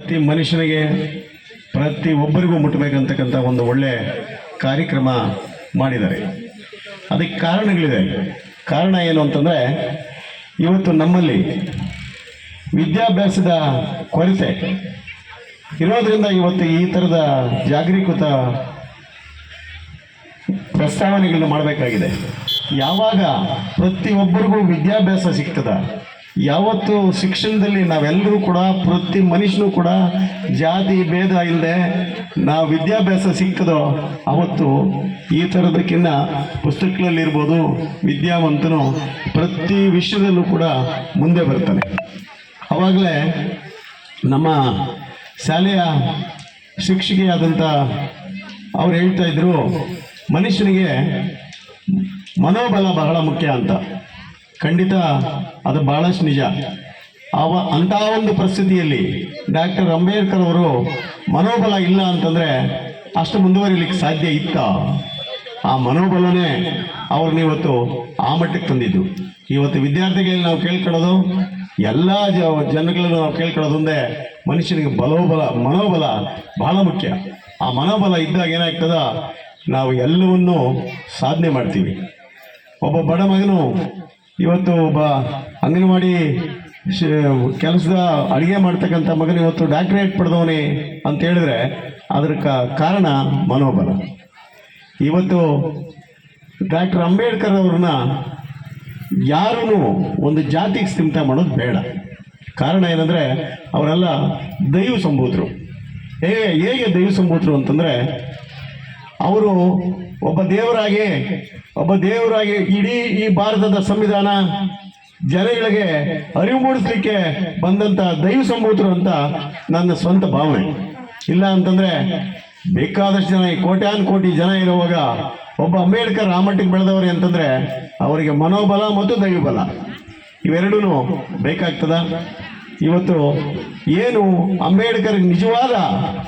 ಪ್ರತಿ ಮನುಷ್ಯನಿಗೆ ಪ್ರತಿ ಒಬ್ಬರಿಗೂ ಮುಟ್ಟಬೇಕಂತಕ್ಕಂಥ ಒಂದು ಒಳ್ಳೆ ಕಾರ್ಯಕ್ರಮ ಮಾಡಿದ್ದಾರೆ. ಅದಕ್ಕೆ ಕಾರಣಗಳಿದೆ. ಕಾರಣ ಏನು ಅಂತಂದರೆ, ಇವತ್ತು ನಮ್ಮಲ್ಲಿ ವಿದ್ಯಾಭ್ಯಾಸದ ಕೊರತೆ ಇರೋದರಿಂದ ಇವತ್ತು ಈ ಥರದ ಜಾಗರೀಕೃತ ಪ್ರಸ್ತಾವನೆಗಳನ್ನ ಮಾಡಬೇಕಾಗಿದೆ. ಯಾವಾಗ ಪ್ರತಿಯೊಬ್ಬರಿಗೂ ವಿದ್ಯಾಭ್ಯಾಸ ಸಿಗ್ತದ? ಯಾವತ್ತು ಶಿಕ್ಷಣದಲ್ಲಿ ನಾವೆಲ್ಲರೂ ಕೂಡ ಪ್ರತಿ ಮನುಷ್ಯನೂ ಕೂಡ ಜಾತಿ ಭೇದ ಇಲ್ಲದೆ ನಾವು ವಿದ್ಯಾಭ್ಯಾಸ ಸಿಗ್ತದೋ ಅವತ್ತು ಈ ಥರದಕ್ಕಿಂತ ಪುಸ್ತಕಗಳಲ್ಲಿರ್ಬೋದು ವಿದ್ಯಾವಂತನು ಪ್ರತಿ ವಿಷಯದಲ್ಲೂ ಕೂಡ ಮುಂದೆ ಬರ್ತಾನೆ. ಆವಾಗಲೇ ನಮ್ಮ ಶಾಲೆಯ ಶಿಕ್ಷಕಿಯಾದಂಥ ಅವ್ರು ಹೇಳ್ತಾ ಇದ್ರು, ಮನುಷ್ಯನಿಗೆ ಮನೋಬಲ ಬಹಳ ಮುಖ್ಯ ಅಂತ. ಖಂಡಿತ ಅದು ಬಹಳಷ್ಟು ನಿಜ. ಅವ ಅಂತಹ ಒಂದು ಪರಿಸ್ಥಿತಿಯಲ್ಲಿ ಡಾಕ್ಟರ್ ಅಂಬೇಡ್ಕರ್ ಅವರು ಮನೋಬಲ ಇಲ್ಲ ಅಂತಂದರೆ ಅಷ್ಟು ಮುಂದುವರಿಲಿಕ್ಕೆ ಸಾಧ್ಯ ಇತ್ತ? ಆ ಮನೋಬಲನೇ ಅವ್ರನ್ನ ಇವತ್ತು ಆ ಮಟ್ಟಕ್ಕೆ ತಂದಿದ್ದು. ಇವತ್ತು ವಿದ್ಯಾರ್ಥಿಗಳಲ್ಲಿ ನಾವು ಕೇಳ್ಕೊಳ್ಳೋದು, ಎಲ್ಲ ಜ ಜನಗಳನ್ನು ನಾವು ಕೇಳ್ಕೊಳ್ಳೋದು ಒಂದೇ, ಮನುಷ್ಯನಿಗೆ ಬಲೋಬಲ, ಮನೋಬಲ ಬಹಳ ಮುಖ್ಯ. ಆ ಮನೋಬಲ ಇದ್ದಾಗ ಏನಾಗ್ತದ? ನಾವು ಎಲ್ಲವನ್ನೂ ಸಾಧನೆ ಮಾಡ್ತೀವಿ. ಒಬ್ಬ ಬಡ ಮಗನು ಇವತ್ತು ಒಬ್ಬ ಅಂಗನವಾಡಿ ಕೆಲಸದ ಅಡುಗೆ ಮಾಡ್ತಕ್ಕಂಥ ಮಗನ ಇವತ್ತು ಡಾಕ್ಟ್ರೇಟ್ ಪಡೆದವನೇ ಅಂತ ಹೇಳಿದ್ರೆ ಅದರ ಕಾರಣ ಮನೋಬಲ. ಇವತ್ತು ಡಾಕ್ಟರ್ ಅಂಬೇಡ್ಕರ್ ಅವ್ರನ್ನ ಯಾರೂ ಒಂದು ಜಾತಿಗೆ ಸ್ಥಿಮಿತ ಮಾಡೋದು ಬೇಡ. ಕಾರಣ ಏನಂದರೆ ಅವರೆಲ್ಲ ದೈವ ಸಂಭೂತರು ಹೇಗೆ ಹೇಗೆ ದೈವ ಸಂಭೂತರು ಅಂತಂದರೆ ಅವರು ಒಬ್ಬ ದೇವರಾಗಿ ಒಬ್ಬ ದೇವರಾಗಿ ಇಡೀ ಈ ಭಾರತದ ಸಂವಿಧಾನ ಜನಗಳಿಗೆ ಅರಿವು ಮೂಡಿಸ್ಲಿಕ್ಕೆ ಬಂದಂಥ ದೈವ ಸಂಭೂತರು ಅಂತ ನನ್ನ ಸ್ವಂತ ಭಾವನೆ. ಇಲ್ಲ ಅಂತಂದ್ರೆ ಬೇಕಾದಷ್ಟು ಜನ ಈ ಕೋಟ್ಯಾನ್ ಕೋಟಿ ಜನ ಇರುವಾಗ ಒಬ್ಬ ಅಂಬೇಡ್ಕರ್ ರಾಮಟ್ಟಿಗೆ ಮಟ್ಟಿಗೆ ಬೆಳೆದವ್ರೆ ಅಂತಂದ್ರೆ ಅವರಿಗೆ ಮನೋಬಲ ಮತ್ತು ದೈವಬಲ. ಇವೆರಡೂ ಬೇಕಾಗ್ತದ? ಇವತ್ತು ಏನು ಅಂಬೇಡ್ಕರ್ ನಿಜವಾದ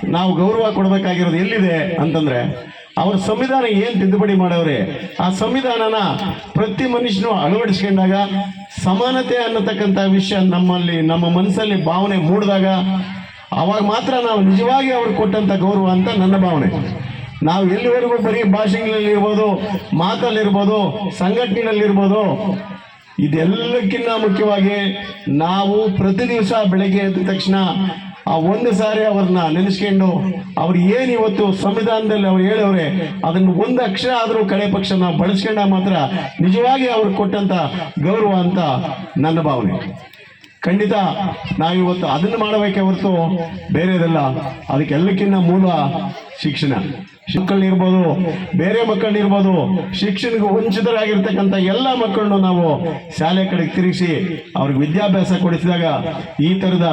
ನಾವು ಗೌರವ ಕೊಡಬೇಕಾಗಿರೋದು ಎಲ್ಲಿದೆ ಅಂತಂದ್ರೆ ಅವ್ರ ಸಂವಿಧಾನ ಏನು ತಿದ್ದುಪಡಿ ಮಾಡವ್ರೆ? ಆ ಸಂವಿಧಾನನ ಪ್ರತಿ ಮನುಷ್ಯನು ಅಳವಡಿಸ್ಕೊಂಡಾಗ ಸಮಾನತೆ ಅನ್ನತಕ್ಕಂಥ ವಿಷಯ ನಮ್ಮಲ್ಲಿ, ನಮ್ಮ ಮನಸ್ಸಲ್ಲಿ ಭಾವನೆ ಮೂಡಿದಾಗ ಅವಾಗ ಮಾತ್ರ ನಾವು ನಿಜವಾಗಿ ಅವ್ರಿಗೆ ಕೊಟ್ಟಂಥ ಗೌರವ ಅಂತ ನನ್ನ ಭಾವನೆ. ನಾವು ಎಲ್ಲಿವರೆಗೂ ಬರೀ ಭಾಷೆಗಳಲ್ಲಿರ್ಬೋದು ಮಾತಲ್ಲಿರ್ಬೋದು, ಸಂಘಟನೆಯಲ್ಲಿರ್ಬೋದು, ಇದೆಲ್ಲಕ್ಕಿಂತ ಮುಖ್ಯವಾಗಿ ನಾವು ಪ್ರತಿ ದಿವಸ ಬೆಳಗ್ಗೆ ಎದ್ದ ತಕ್ಷಣ ಆ ಒಂದು ಸಾರಿ ಅವ್ರನ್ನ ನೆನೆಸ್ಕೊಂಡು ಅವ್ರು ಏನು ಇವತ್ತು ಸಂವಿಧಾನದಲ್ಲಿ ಅವ್ರು ಹೇಳವ್ರೆ ಅದನ್ನು ಒಂದು ಅಕ್ಷರ ಆದರೂ ಕಡೆ ಪಕ್ಷ ನಾವು ಬಳಸ್ಕೊಂಡ ಮಾತ್ರ ನಿಜವಾಗಿ ಅವ್ರಿಗೆ ಕೊಟ್ಟಂತ ಗೌರವ ಅಂತ ನನ್ನ ಭಾವನೆ. ಖಂಡಿತ ನಾವಿವತ್ತು ಅದನ್ನು ಮಾಡಬೇಕೆ ಹೊರತು ಬೇರೆದಲ್ಲ, ಅದಕ್ಕೆಲ್ಲಕ್ಕಿನ್ನ ಮೂಲ ಶಿಕ್ಷಣ. ಮಕ್ಕಳನ್ನಿರ್ಬೋದು ಬೇರೆ ಮಕ್ಕಳನ್ನಿರ್ಬೋದು ಶಿಕ್ಷಣಕ್ಕೆ ವಂಚಿತರಾಗಿರ್ತಕ್ಕಂಥ ಎಲ್ಲ ಮಕ್ಕಳನ್ನು ನಾವು ಶಾಲೆ ಕಡೆಗೆ ತಿರುಗಿಸಿ ಅವ್ರಿಗೆ ವಿದ್ಯಾಭ್ಯಾಸ ಕೊಡಿಸಿದಾಗ ಈ ಥರದ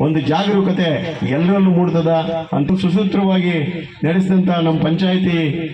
ಒಂದು ಜಾಗರೂಕತೆ ಎಲ್ಲರಲ್ಲೂ ಮೂಡ್ತದ. ಅಂತೂ ಸುಸೂತ್ರವಾಗಿ ನಡೆಸಿದಂಥ ನಮ್ಮ ಪಂಚಾಯಿತಿ